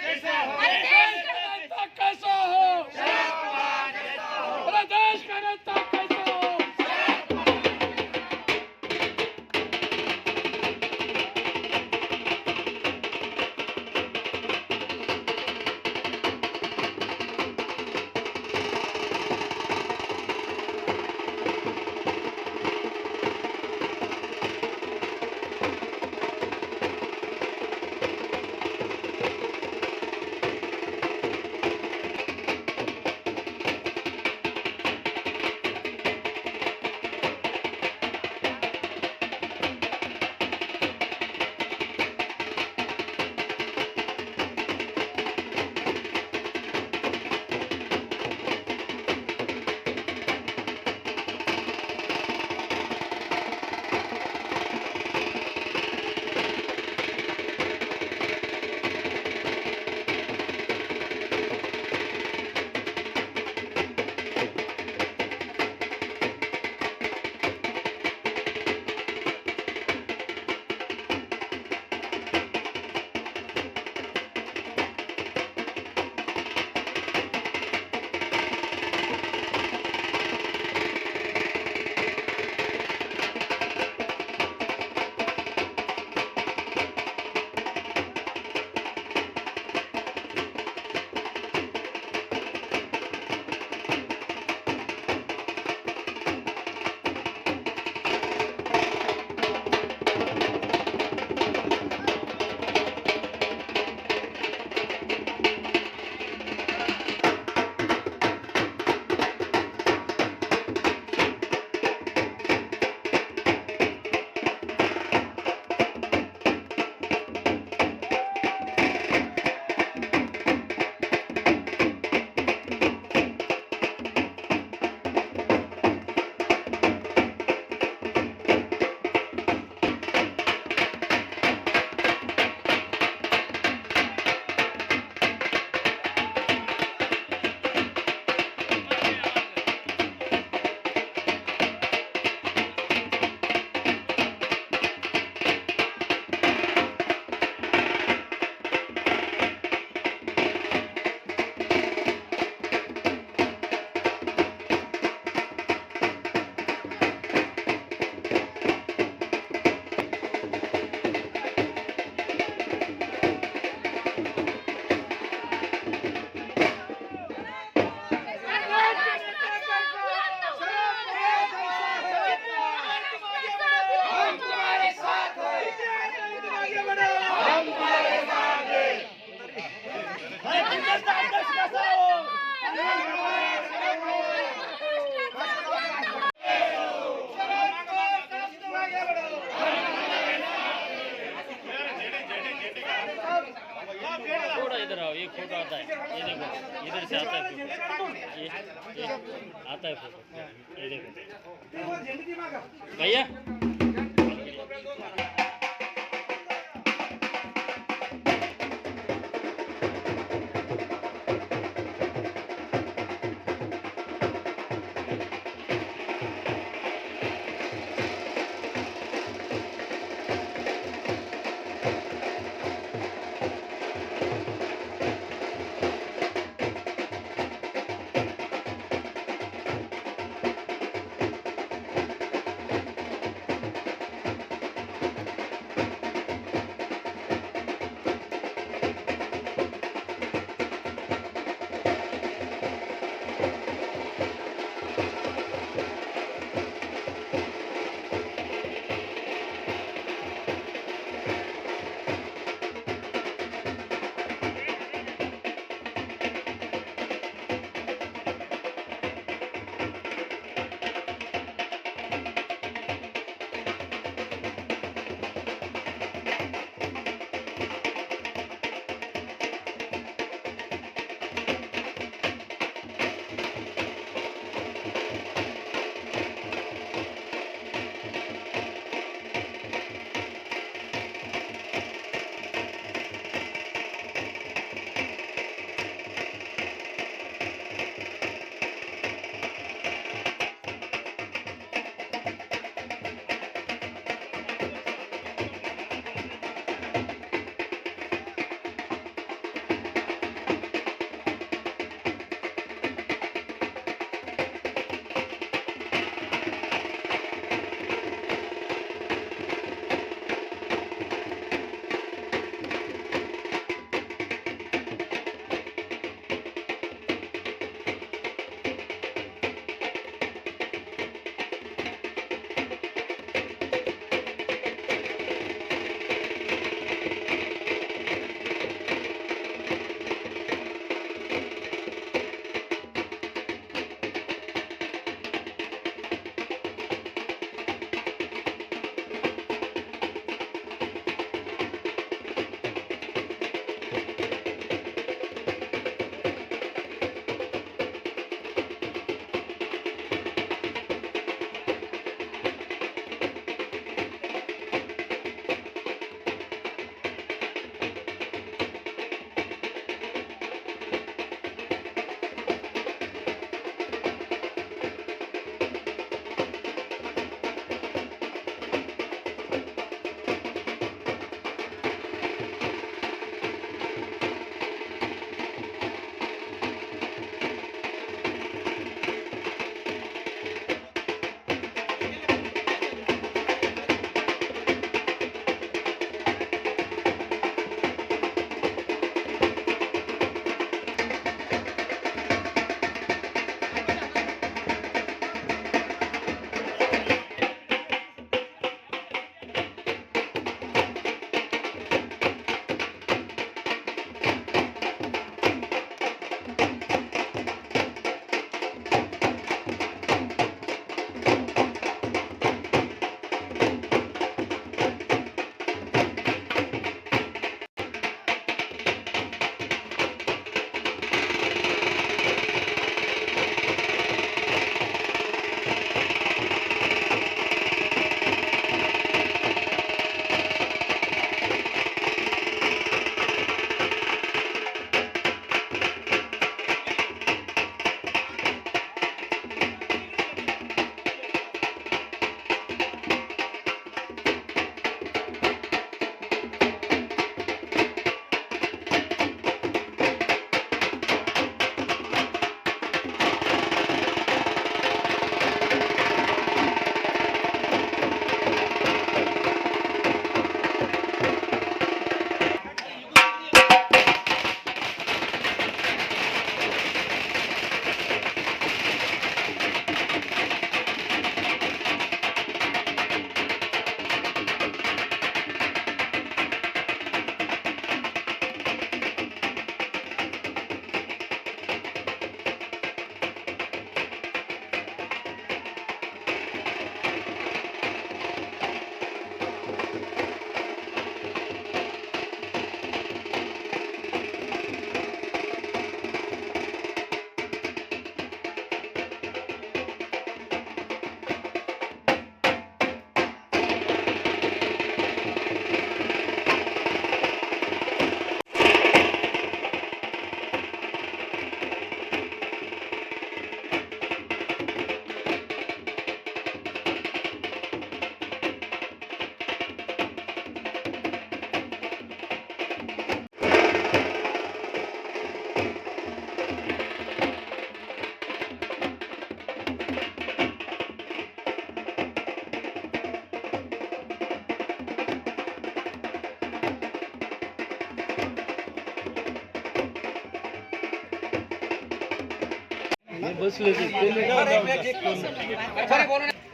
Sharad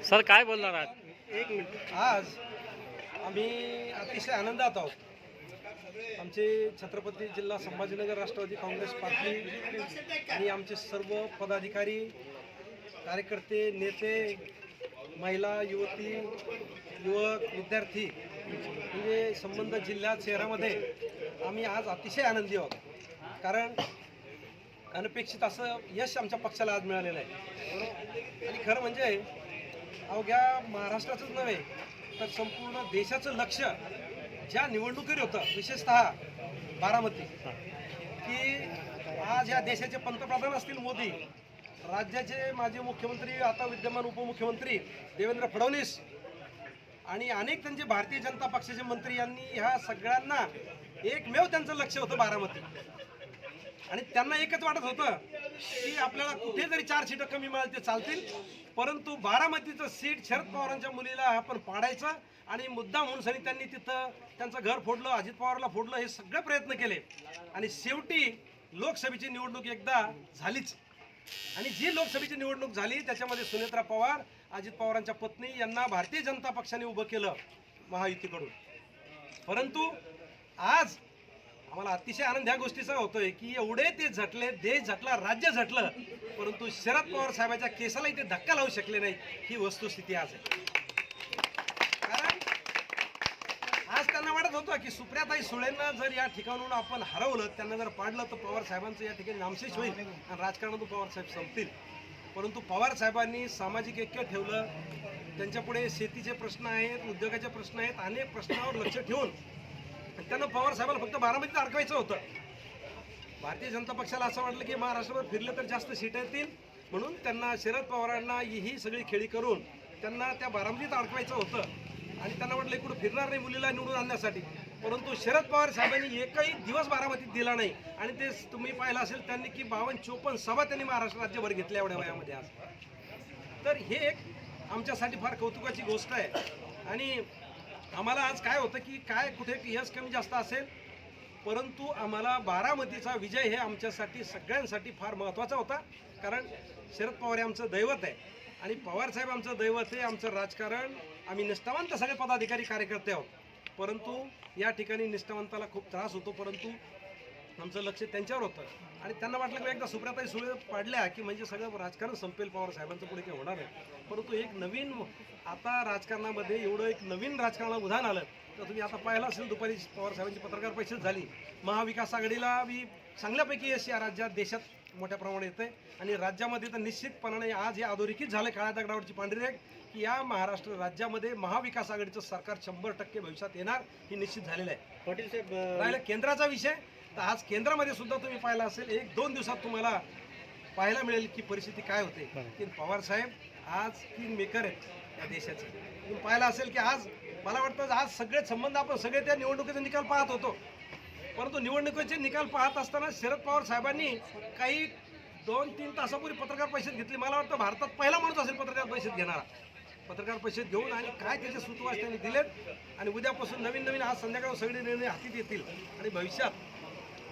sir काय बोलणार आहात? एक मिनिट. आज आम्ही अतिशय आनंदात आहोत. आमचे छत्रपती जिल्हा संभाजीनगर राष्ट्रवादी काँग्रेस पार्टी आणि आमचे सर्व पदाधिकारी कार्यकर्ते नेते महिला युवती युवक विद्यार्थी म्हणजे संबंध जिल्ह्यात शहरामध्ये आम्ही आज अतिशय आनंदी आहोत. कारण अनपेक्षित असं यश आमच्या पक्षाला आज मिळालेलं आहे. आणि खरं म्हणजे अवघ्या महाराष्ट्राचंच नव्हे तर संपूर्ण देशाचं लक्ष ज्या निवडणुकीवर होतं विशेषतः बारामती की आज या देशाचे पंतप्रधान असतील मोदी राज्याचे माजी मुख्यमंत्री आता विद्यमान उपमुख्यमंत्री देवेंद्र फडणवीस आणि अनेक त्यांचे भारतीय जनता पक्षाचे मंत्री यांनी ह्या सगळ्यांना एकमेव त्यांचं लक्ष होतं बारामती. आणि त्यांना एकच वाटत होतं की आपल्याला कुठे जरी चार सीटं कमी मिळाली ते चालतील. परंतु बारामतीचं सीट शरद पवारांच्या मुलीला आपण पाडायचं आणि मुद्दा म्हणून सनी त्यांनी तिथं त्यांचं घर फोडलं अजित पवारला फोडलं हे सगळे प्रयत्न केले. आणि शेवटी लोकसभेची निवडणूक एकदा झालीच. आणि जी लोकसभेची निवडणूक झाली त्याच्यामध्ये सुनेत्रा पवार अजित पवारांच्या पत्नी यांना भारतीय जनता पक्षाने उभं केलं महायुतीकडून. परंतु आज आम्हाला अतिशय आनंद ह्या गोष्टीचा होतोय की एवढे ते झटले देश झटला राज्य झटलं परंतु शरद पवार साहेबांच्या केसालाही ते धक्का लावू शकले नाही. ही वस्तुस्थिती आज आहे. कारण आज त्यांना वाटत होतं की सुप्रियाताई सुळेंना जर या ठिकाणून आपण हरवलं त्यांना जर पाडलं तर पवार साहेबांचं या ठिकाणी नामशेष होईल आणि राजकारणातून पवार साहेब संपतील. परंतु पवार साहेबांनी सामाजिक ऐक्य ठेवलं त्यांच्यापुढे शेतीचे प्रश्न आहेत उद्योगाचे प्रश्न आहेत अनेक प्रश्नावर लक्ष ठेवून त्यांना पवार साहेबांना फक्त बारामतीत अडकवायचं होतं. भारतीय जनता पक्षाला असं वाटलं की महाराष्ट्रभर फिरलं तर जास्त सीट येतील. म्हणून त्यांना शरद पवारांना ही सगळी खेळी करून त्यांना त्या बारामतीत अडकवायचं होतं. आणि त्यांना वाटलं इकडं फिरणार नाही मुलीला निवडून आणण्यासाठी. परंतु शरद पवार साहेबांनी एकही दिवस बारामतीत दिला नाही. आणि ते तुम्ही पाहिलं असेल त्यांनी की बावन्न चोपन्न सभा त्यांनी महाराष्ट्र राज्यभर घेतल्या एवढ्या वयामध्ये आज. तर हे एक आमच्यासाठी फार कौतुकाची गोष्ट आहे. आणि आम्हाला आज काय होतं की काय कुठे यश कमी जास्त असेल परंतु आम्हाला बारामतीचा विजय हे आमच्यासाठी सगळ्यांसाठी फार महत्त्वाचा होता. कारण शरद पवार हे आमचं दैवत आहे. आणि पवारसाहेब आमचं दैवत आहे आमचं राजकारण. आम्ही निष्ठावंत सगळे पदाधिकारी कार्यकर्ते आहोत. परंतु या ठिकाणी निष्ठावंताला खूप त्रास होतो. परंतु आमचं लक्ष त्यांच्यावर होतं. आणि त्यांना वाटलं की एकदा सुप्रियाताई सुळे पाडल्या की म्हणजे सगळं राजकारण संपेल पवार साहेबांचं पुढे काही होणार नाही. परंतु एक नवीन आता राजकारणामध्ये एवढं एक नवीन राजकारणाला उदाहरण आलं तर तुम्ही आता पाहिलं असेल दुपारी पवार साहेबांची पत्रकार परिषद झाली. महाविकास आघाडीला बी चांगल्यापैकी यश या राज्यात देशात मोठ्या प्रमाणात येते आणि राज्यामध्ये तर निश्चितपणाने आज हे अधोरेखित झालं काळ्या दगडावरची पांढरी रेख की या महाराष्ट्र राज्यामध्ये महाविकास आघाडीचं सरकार शंभर टक्के भविष्यात येणार ही निश्चित झालेलं आहे. पाटील साहेब राहिला केंद्राचा विषय तर आज केंद्रामध्ये सुद्धा तुम्ही पाहिला असेल एक दोन दिवसात तुम्हाला पाहायला मिळेल की परिस्थिती काय होते. की पवार साहेब आज किंग मेकर आहेत या देशाचे. तुम्ही पाहिलं असेल की आज मला वाटतं आज सगळे संबंध आपण सगळे त्या निवडणुकीचा निकाल पाहत होतो. परंतु निवडणुकीचे निकाल पाहत असताना शरद पवार साहेबांनी काही दोन तीन तासापूर्वी पत्रकार परिषद घेतली. मला वाटतं भारतात पहिला माणूस असेल पत्रकार परिषद घेणारा. पत्रकार परिषद घेऊन आणि काय त्याचे सुतवास त्यांनी दिलेत. आणि उद्यापासून नवीन नवीन आज संध्याकाळ सगळे निर्णय हातीत येतील. आणि भविष्यात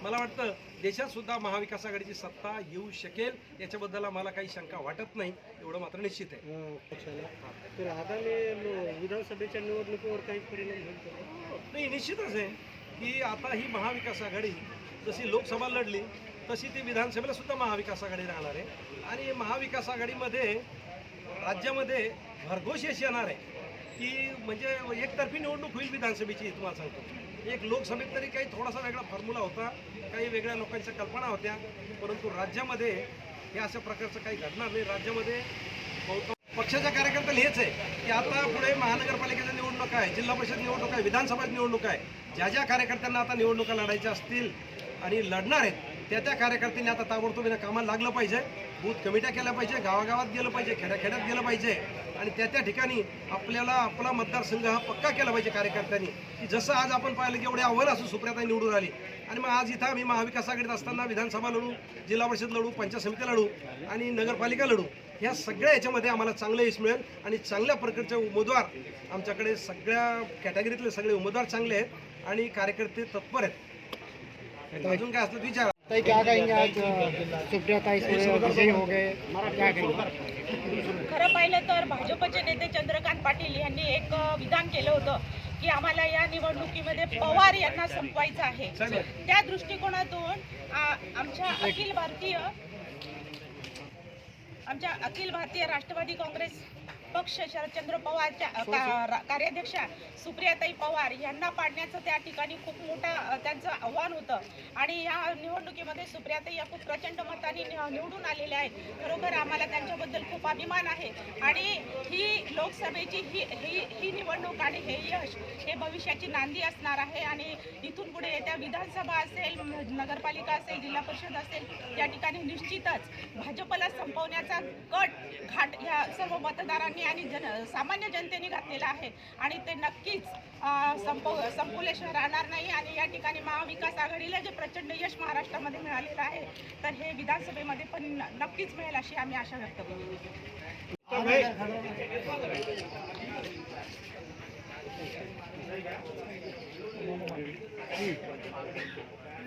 मला वाटतं देशात सुद्धा महाविकास आघाडीची सत्ता येऊ शकेल याच्याबद्दल मला काही शंका वाटत नाही एवढं मात्र निश्चित आहे. तर आगामी विधानसभेच्या निवडणुकीवर काही परिणाम होईल? नाही निश्चितच आहे की आता ही महाविकास आघाडी जशी लोकसभा लढली तशी ती विधानसभेला सुद्धा महाविकास आघाडी राहणार आहे. आणि महाविकास आघाडीमध्ये राज्यामध्ये भरघोस यश येणार आहे. की म्हणजे एकतर्फी निवडणूक होईल विधानसभेची तुम्हाला सांगतो. एक लोकसभेत तरी काही थोडासा वेगळा फॉर्म्युला होता काही वेगळ्या लोकांच्या कल्पना होत्या परंतु राज्यामध्ये हे अशा प्रकारचं काही घडणार नाही. राज्यामध्ये पक्षाच्या कार्यकर्त्याला हेच आहे की आता पुढे महानगरपालिकेच्या निवडणूक आहे जिल्हा परिषद निवडणूक आहे विधानसभा निवडणूक आहे ज्या ज्या कार्यकर्त्यांना आता निवडणुका लढायच्या असतील आणि लढणार आहेत त्या त्या कार्यकर्त्यांनी आता ताबडतोबीनं कामाला लागलं पाहिजे. बूथ कमिट्या केल्या पाहिजे गावागावात गेलं पाहिजे खेड्याखेड्यात गेलं पाहिजे. आणि त्या त्या ठिकाणी आपल्याला आपला मतदारसंघ हा पक्का केला पाहिजे कार्यकर्त्यांनी. की जसं आज आपण पाहिलं की एवढे आव्हान असून सुप्रियाताई निवडून आली. आणि मग आज इथं आम्ही महाविकास आघाडीत असताना विधानसभा लढू जिल्हा परिषद लढू पंचायत समिती लढू आणि नगरपालिका लढू. ह्या सगळ्या याच्यामध्ये आम्हाला चांगलं यश मिळेल आणि चांगल्या प्रकारचे उमेदवार आमच्याकडे सगळ्या कॅटेगरीतले सगळे उमेदवार चांगले आहेत आणि कार्यकर्ते तत्पर आहेत. अजून काय असलं विचार विचारा. ताई क्या कहेंगे आज सुप्रिया ताई विजयी हो गए क्या कहेंगे? खरं पाहिलं तर भाजपचे नेते चंद्रकांत पाटील यांनी एक विधान केलं होतं की आम्हाला या निवडणुकीमध्ये पवार यांना संपवायचं आहे. त्या दृष्टिकोनातून आमच्या अखिल भारतीय आमच्या अखिल भारतीय राष्ट्रवादी काँग्रेस पक्ष शरदचंद्र पवारच्या का- रा- कार्याध्यक्षा सुप्रियाताई पवार यांना पाडण्याचं त्या ठिकाणी खूप मोठं त्यांचं आव्हान होतं. आणि या निवडणुकीमध्ये सुप्रियाताई या खूप प्रचंड मताने नि- निवडून आलेल्या आहेत. खरोखर आम्हाला त्यांच्याबद्दल खूप अभिमान आहे. आणि ही लोकसभेची ही ही ही निवडणूक आणि हे यश हे भविष्याची नांदी असणार आहे. आणि इथून पुढे येत्या विधानसभा असेल नगरपालिका असेल जिल्हा परिषद असेल या ठिकाणी निश्चितच भाजपला संपवण्याचा कट घाट ह्या सर्व मतदारांनी आणि जन सामान्य जनतेने घातलेला आहे. आणि ते नक्कीच अं, संपव राहणार नाही आणि या ठिकाणी महाविकास आघाडीला जे प्रचंड यश महाराष्ट्रामध्ये मिळालेलं आहे तर हे विधानसभेमध्ये पण नक्कीच मिळेल अशी आम्ही आशा व्यक्त करू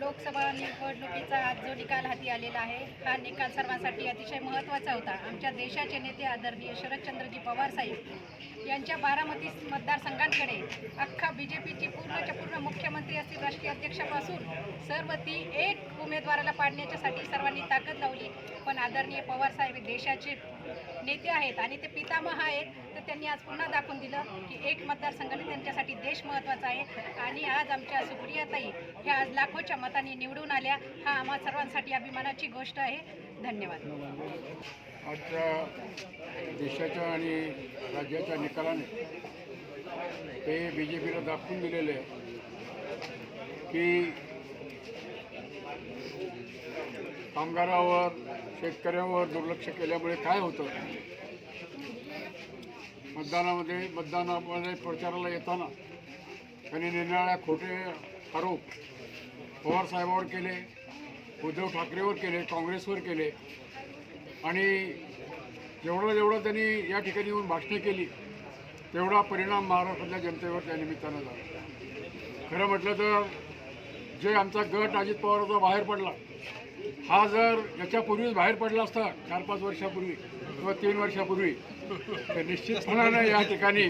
लोकसभा निवडणुकीचा आज जो निकाल हाती आलेला आहे हा निकाल सर्वांसाठी अतिशय महत्त्वाचा होता. आमच्या देशाचे नेते आदरणीय शरदचंद्रजी पवार साहेब यांच्या बारामती मतदारसंघांकडे अख्खा बी जे पीची पूर्णच्या पूर्ण मुख्यमंत्री असतील राष्ट्रीय अध्यक्षापासून सर्व ती एक उमेदवाराला पाडण्याच्यासाठी सर्वांनी ताकद लावली. पण आदरणीय पवार साहेब देशाचे नेते आहेत आणि ते पितामह आहेत. तर त्यांनी आज पुन्हा दाखवून दिलं की एक मतदारसंघाने त्यांच्यासाठी देश महत्त्वाचा आहे. आणि आज आमच्या सुप्रियाताई ह्या आज लाखोच्या मतांनी निवडून आल्या. हा आम्हा सर्वांसाठी अभिमानाची गोष्ट आहे. धन्यवाद. आजच्या देशाच्या आणि राज्याच्या निकालाने ते बी जे पीला दाखवून दिलेलं आहे की कामगारावर शेतकऱ्यावर दुर्लक्ष केल्यामुळे काय होतं? मतदानामध्ये मतदानामध्ये प्रचाराला येताना त्यांनी निरनिराळ्या खोटे आरोप पवारसाहेबावर केले उद्धव ठाकरेवर केले काँग्रेसवर केले. आणि जेवढं जेवढं त्यांनी या ठिकाणी येऊन भाषणे केली तेवढा परिणाम महाराष्ट्रातल्या जनतेवर त्या निमित्तानं झाला. खरं म्हटलं तर जे आमचा गट अजित पवारचा बाहेर पडला हा जर याच्यापूर्वीच बाहेर पडला असता चार पाच वर्षापूर्वी किंवा तीन वर्षापूर्वी निश्चितपणानं या ठिकाणी.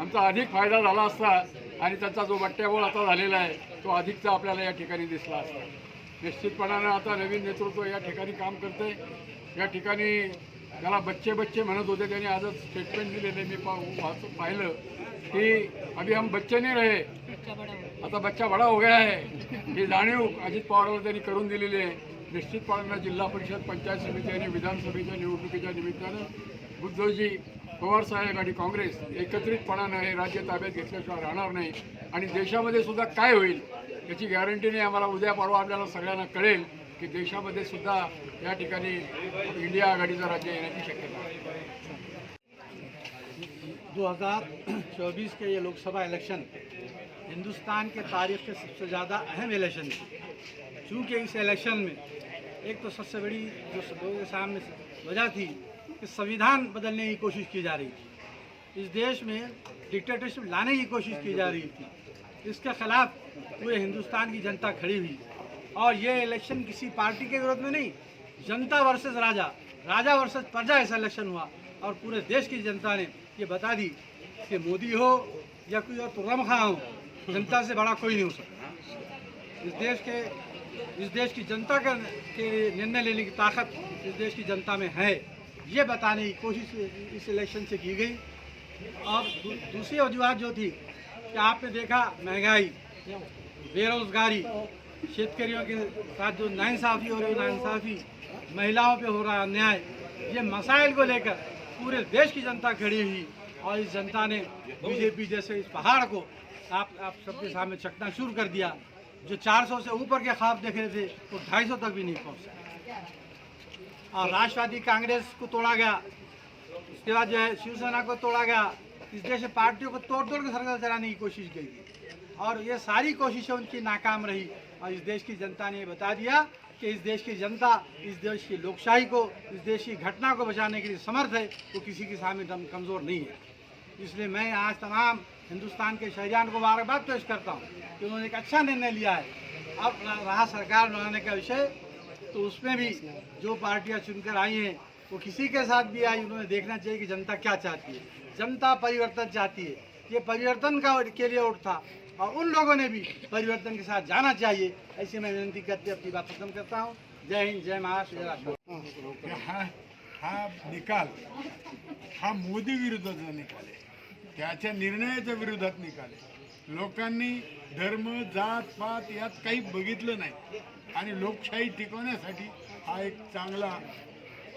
आमचा अधिक फायदा झाला असता आणि त्याचा जो बट्ट्याबोळ आता झालेला आहे तो अधिकचा आपल्याला या ठिकाणी दिसला असता. निश्चितपणानं आता नवीन नेतृत्व या ठिकाणी काम करते या ठिकाणी त्याला बच्चे बच्चे म्हणत होते त्यांनी आजच स्टेटमेंट दिलेले मी पा वाच पाहिलं की अभी हम बच्चे नाही रहे. आता बच्चा बडा हो गया आहे ही जाणीव अजित पवारला त्यांनी करून दिलेली आहे. निश्चितपणानं जिल्हा परिषद पंचायत समिती आणि विधानसभेच्या निवडणुकीच्या निमित्तानं उद्धवजी पवारसाहेब आणि काँग्रेस एकत्रितपणानं हे राज्य ताब्यात घेतल्याशिवाय राहणार नाही. आणि देशामध्ये सुद्धा काय होईल याची गॅरंटी नाही आम्हाला. उद्या परवा आपल्याला सगळ्यांना कळेल की देशामध्ये सुद्धा या ठिकाणी इंडिया आघाडीचं राज्य येण्याची शक्यता आहे. 2024 के ये लोकसभा इलेक्शन हिंदुस्तान के तारीख के सबसे ज़्यादा अहम इलेक्शन थे। चूँकि इस इलेक्शन में एक तो सबसे बड़ी जो लोगों के सामने वजह थी कि संविधान बदलने की कोशिश की जा रही थी। इस देश में डिक्टेटरशिप लाने की कोशिश की जा रही थी। इसके खिलाफ पूरे हिंदुस्तान की जनता खड़ी हुई। और ये इलेक्शन किसी पार्टी के विरोध में नहीं, जनता वर्सेस राजा। राजा वर्सेस प्रजा ऐसा इलेक्शन हुआ। और पूरे देश की जनता ने ये बता दी कि मोदी हो या कोई और तुर्रम खां हो, जनता से बड़ा कोई नहीं हो सकता। इस देश के, इस देश की जनता का, के निर्णय लेने की ताकत इस देश की जनता में है। ये बताने की कोशिश इस इलेक्शन से की गई। और दूसरी वजूहत जो थी कि आपने देखा? महँगाई, बेरोजगारी, शेतकरियों के साथ जो नाइंसाफ़ी हो रही है नाइंसाफ़ी महिलाओं पे हो रहा अन्याय। ये मसाइल को लेकर पूरे देश की जनता खड़ी हुई और इस जनता ने बीजेपी जैसे इस पहाड़ को आप आप सबके सामने चकना शुरू कर दिया, जो 400 से ऊपर के ख्वाब देख रहे थे, वो तो 250 तक भी नहीं पहुँच। सके और राष्ट्रवादी कांग्रेस को तोड़ा गया। उसके बाद जो है शिवसेना को तोड़ा गया। इस देश में पार्टियों को तोड़ तोड़ के सरकार चलाने की कोशिश की गई। और ये सारी कोशिशें उनकी नाकाम रही और इस देश की जनता ने ये बता दिया कि इस देश की जनता इस देश की लोकशाही को इस देश की घटना को बचाने के लिए समर्थ है वो किसी के सामने दम कमज़ोर नहीं है। इसलिए मैं आज तमाम हिंदुस्तान के शहरियान को मुबारकबाद पेश करता हूँ कि उन्होंने एक अच्छा निर्णय लिया है। अब रहा सरकार बनाने का विषय। तो उसमें भी जो पार्टियां चुनकर आई हैं वो किसी के साथ भी आई उन्होंने देखना चाहिए कि जनता क्या चाहती है। जनता परिवर्तन चाहती है। ये परिवर्तन का के लिए वोट था और उन लोगों ने भी परिवर्तन के साथ जाना चाहिए ऐसी मैं विनंती करते अपनी बात खत्म करता हूँ। जय हिंद जय महाराष्ट्र जय राष्ट्र हा हा निकाल. हा मोदी विरुद्धचा निकाल आहे त्याच्या निर्णयाच्या विरोधात निकाल आहे. लोकांनी धर्म जात पात यात काही बघितलं नाही. आणि लोकशाही टिकवण्यासाठी हा एक चांगला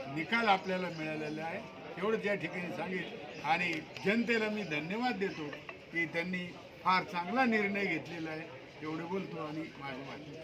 निकाल आपल्याला मिळालेला आहे. एवढंच या ठिकाणी सांगेल. आणि जनतेला मी धन्यवाद देतो की त्यांनी फार चांगला निर्णय घेतलेला आहे. एवढं बोलतो आणि माझ्या माहिती